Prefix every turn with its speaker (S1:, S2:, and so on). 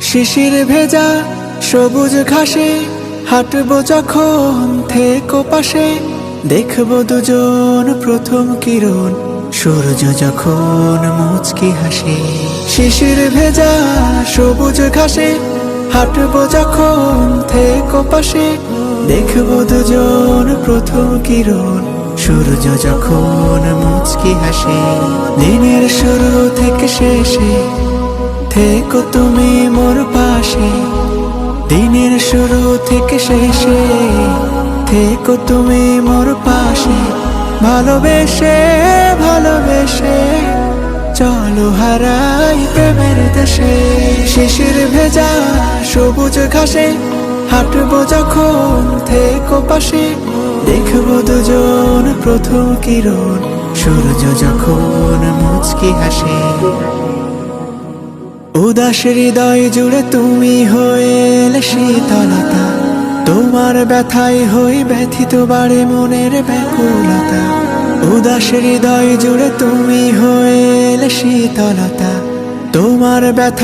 S1: শিশির ভেজা সবুজ ঘাসে হাঁটবো যখন থেকো পাশে, দেখব দুজন প্রথম কিরণ, সূর্য যখন মুচকি হাসে। শিশির ভেজা সবুজ ঘাসে হাঁটবো যখন থেকো পাশে, দেখব দুজন প্রথম কিরণ সূর্য যখন মুচকি হাসে, দিনের শুরু থেকে শেষে থেকো তুমি মোর পাশে। দিনের শুরু থেকে শেষে থেকো তুমি মোর পাশে। ভালোবেসে ভালোবেসে চলো হারাই প্রেমের দেশে। শিশির ভেজা সবুজ ঘাসে হাঁটবো যখন থেকো পাশে। দেখব দুজন প্রথম কিরণ, সূর্য যখন মুচকি হাসে। উদাস হৃদয় জুড়ে তুমি হয়ে শীতলতা। তোমার ব্যথায় হই ব্যথিত বাড়ে মনের ব্যাকুলতা। উদাস হৃদয় জুড়ে তুমি হয়ে শীতলতা। তোমার ব্যথায়